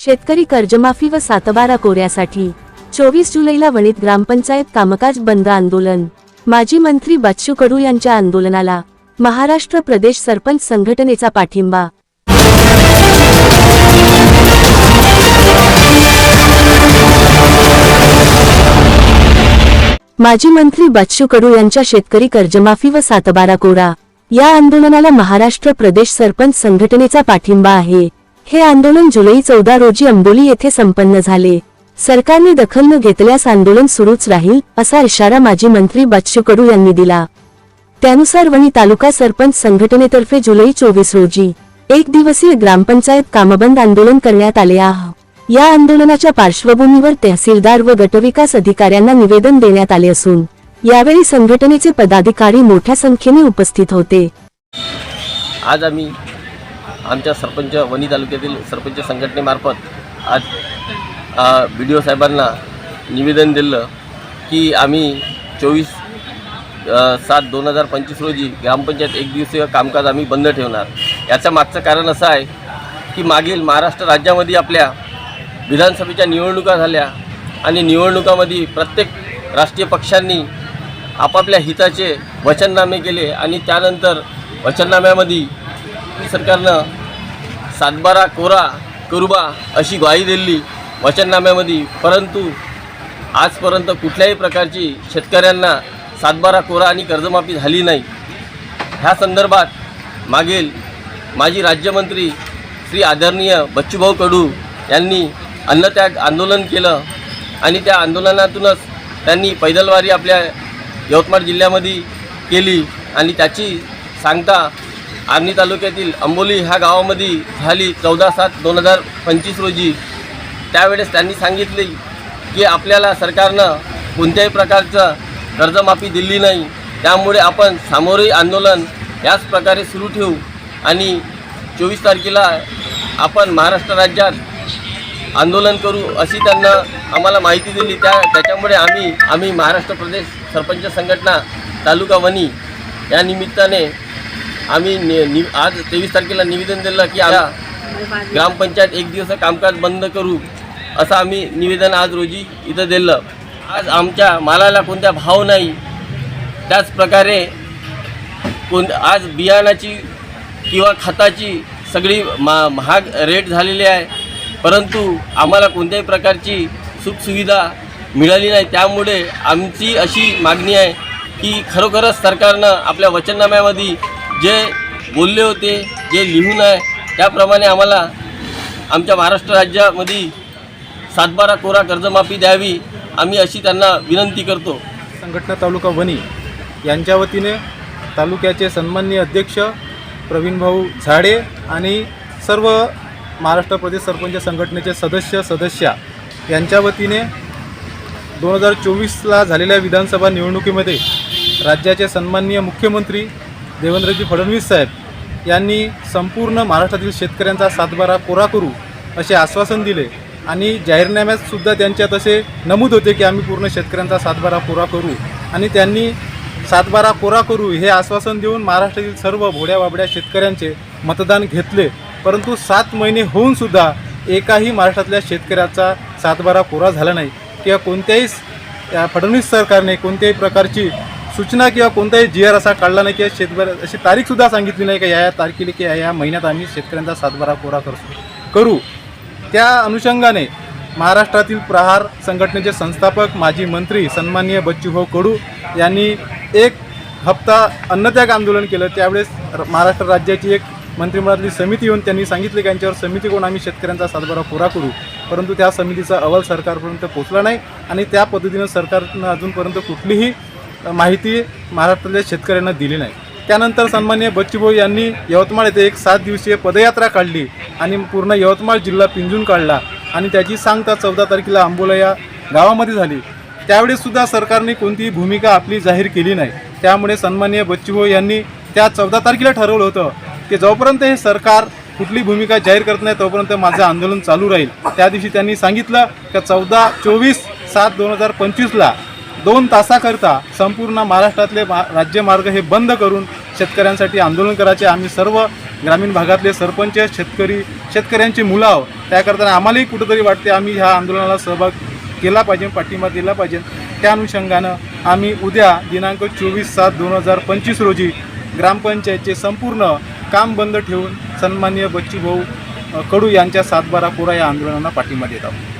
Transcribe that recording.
शेतकरी कर्जमाफी व सातबारा कोऱ्यासाठी चोवीस जुलैला वणीत ग्रामपंचायत कामकाज बंद आंदोलन. माजी मंत्री बच्चू कडू यांच्या आंदोलनाला महाराष्ट्र प्रदेश सरपंच संघटनेचा पाठिंबा. माजी मंत्री बच्चू कडू यांच्या शेतकरी कर्जमाफी व सातबारा कोरा या आंदोलनाला महाराष्ट्र प्रदेश सरपंच संघटनेचा पाठिंबा आहे. हे आंदोलन जुलै चौदा रोजी अंबोली येथे संपन्न झाले. सरकारने दखल न घेतल्यास आंदोलन सुरूच राहील असा इशारा माजी मंत्री बच्चू कडू यांनी दिला. त्यानुसार वणी तालुका सरपंच संघटनेतर्फे जुलै चोवीस रोजी एक दिवसीय ग्रामपंचायत कामबंद आंदोलन करण्यात आले आह. या आंदोलनाच्या पार्श्वभूमीवर तहसीलदार व गटविकास अधिकाऱ्यांना निवेदन देण्यात आले असून यावेळी संघटनेचे पदाधिकारी मोठ्या संख्येने उपस्थित होते. आज आम्ही आमच्या सरपंच वणी तालुक्यातील सरपंच संघटनेमार्फत आज बी डी ओ साहेबांना निवेदन दिलं की आम्ही चोवीस सात दोन हजार पंचवीस रोजी ग्रामपंचायत एक दिवसीय कामकाज आम्ही बंद ठेवणार. याचं मागचं कारण असं आहे की मागील महाराष्ट्र राज्यामध्ये आपल्या विधानसभेच्या निवडणुका झाल्या आणि निवडणुकामध्ये प्रत्येक राष्ट्रीय पक्षांनी आपापल्या हिताचे वचननामे केले आणि त्यानंतर वचननाम्यामध्ये सरकारनं सातबारा कोरा करुबा अशी ग्वाही दिली वचननाम्यामध्ये. परंतु आजपर्यंत कुठल्याही प्रकारची शेतकऱ्यांना सातबारा कोरा आणि कर्जमाफी झाली नाही. ह्या संदर्भात मागील माजी राज्यमंत्री श्री आदरणीय बच्चूभाऊ कडू यांनी अन्नत्याग आंदोलन केलं आणि त्या आंदोलनातूनच त्यांनी पैदलवारी आपल्या यवतमाळ जिल्ह्यामध्ये केली आणि त्याची सांगता आर्णी तालुक्यातील अंबोली ह्या गावामध्ये झाली चौदा सात दोन हजार पंचवीस रोजी. त्यावेळेस त्यांनी सांगितले की आपल्याला सरकारनं कोणत्याही प्रकारचं कर्जमाफी दिली नाही. त्यामुळे आपण सामोरे आंदोलन याच प्रकारे सुरू ठेवू. आणि चोवीस तारखेला आपण महाराष्ट्र राज्यात आंदोलन करू अशी त्यांना आम्हाला माहिती दिली. त्या त्याच्यामुळे आम्ही आम्ही महाराष्ट्र प्रदेश सरपंच संघटना तालुका वणी या निमित्ताने आम्ही नि नि आज तेवीस तारखेला निवेदन दिलं की आम्ही ग्रामपंचायत एक दिवस कामकाज बंद करू असं आम्ही निवेदन आज रोजी इथं दिलं. आज आमच्या मालाला कोणत्या भाव नाही. त्याचप्रकारे कोण आज बियाणाची किंवा खताची सगळी मा महाग रेट झालेली आहे. परंतु आम्हाला कोणत्याही प्रकारची सुखसुविधा मिळाली नाही. त्यामुळे आमची अशी मागणी आहे की खरोखरच सरकारनं आपल्या वचननाम्यामध्ये जे बोलले होते जे लिहून आहे त्याप्रमाणे आम्हाला आमच्या महाराष्ट्र राज्यामध्ये सातबारा कोरा कर्जमाफी द्यावी आम्ही अशी त्यांना विनंती करतो. संघटना तालुका वणी यांच्या वतीने तालुक्याचे सन्माननीय अध्यक्ष प्रवीणभाऊ झाडे आणि सर्व महाराष्ट्र प्रदेश सरपंच संघटनेचे सदस्य सदस्या यांच्या वतीने दोन हजार चोवीसला झालेल्या विधानसभा निवडणुकीमध्ये राज्याचे सन्माननीय मुख्यमंत्री देवेंद्रजी फडणवीस साहेब यांनी संपूर्ण महाराष्ट्रातील शेतकऱ्यांचा सातबारा कोरा करू असे आश्वासन दिले आणि जाहीरनाम्यात सुद्धा त्यांच्यात असे नमूद होते की आम्ही पूर्ण शेतकऱ्यांचा सातबारा कोरा करू आणि त्यांनी सातबारा कोरा करू हे आश्वासन देऊन महाराष्ट्रातील सर्व भोड्या बाबड्या शेतकऱ्यांचे मतदान घेतले. परंतु सात महिने होऊन सुद्धा एकाही महाराष्ट्रातल्या शेतकऱ्याचा सातबारा कोरा झाला नाही. किंवा कोणत्याही फडणवीस सरकारने कोणत्याही प्रकारची सूचना किंवा कोणताही जी आर असा काढला नाही किंवा शेतभर अशी तारीखसुद्धा सांगितली नाही की या या तारखेला की या या महिन्यात आम्ही शेतकऱ्यांचा सातबारा कोरा करतो. करू. त्या अनुषंगाने महाराष्ट्रातील प्रहार संघटनेचे संस्थापक माजी मंत्री सन्माननीय बच्चूभाऊ कडू यांनी एक हप्ता अन्नत्याग आंदोलन केलं. त्यावेळेस महाराष्ट्र राज्याची एक मंत्रिमंडळातली समिती येऊन त्यांनी सांगितले की यांच्यावर समिती कोण आम्ही शेतकऱ्यांचा सातबारा पुरा करू. परंतु त्या समितीचा अहवाल सरकारपर्यंत पोचला नाही आणि त्या पद्धतीनं सरकारनं अजूनपर्यंत कुठलीही माहिती महाराष्ट्रातल्या शेतकऱ्यांना दिली नाही. त्यानंतर सन्माननीय बच्चूभाऊ यांनी यवतमाळ येथे एक सात दिवसीय पदयात्रा काढली आणि पूर्ण यवतमाळ जिल्हा पिंजून काढला आणि त्याची सांगता चौदा तारखेला आंबोला या गावामध्ये झाली. त्यावेळीसुद्धा सरकारने कोणतीही भूमिका आपली जाहीर केली नाही. त्यामुळे सन्माननीय बच्चूभाऊ यांनी त्या चौदा तारखेला ठरवलं होतं की जोपर्यंत हे सरकार कुठली भूमिका जाहीर करत नाही तोपर्यंत माझं आंदोलन चालू राहील. त्या दिवशी त्यांनी सांगितलं की चौदा चोवीस सात दोन हजार पंचवीसला दोन तासाकरता संपूर्ण महाराष्ट्रातले मा राज्यमार्ग हे बंद करून शेतकऱ्यांसाठी आंदोलन करायचे. आम्ही सर्व ग्रामीण भागातले सरपंच शेतकरी शेतकऱ्यांची मुलं आहो त्याकरता आम्हालाही कुठंतरी वाटते आम्ही ह्या आंदोलनाला सहभाग केला पाहिजे पाठिंबा दिला पाहिजे. त्या अनुषंगानं आम्ही उद्या दिनांक चोवीस सात दोन हजार पंचवीस रोजी ग्रामपंचायतचे संपूर्ण काम बंद ठेवून सन्माननीय बच्चूभाऊ भाऊ कडू यांच्या सातबारा पुरा या आंदोलनाला पाठिंबा देत आहोत.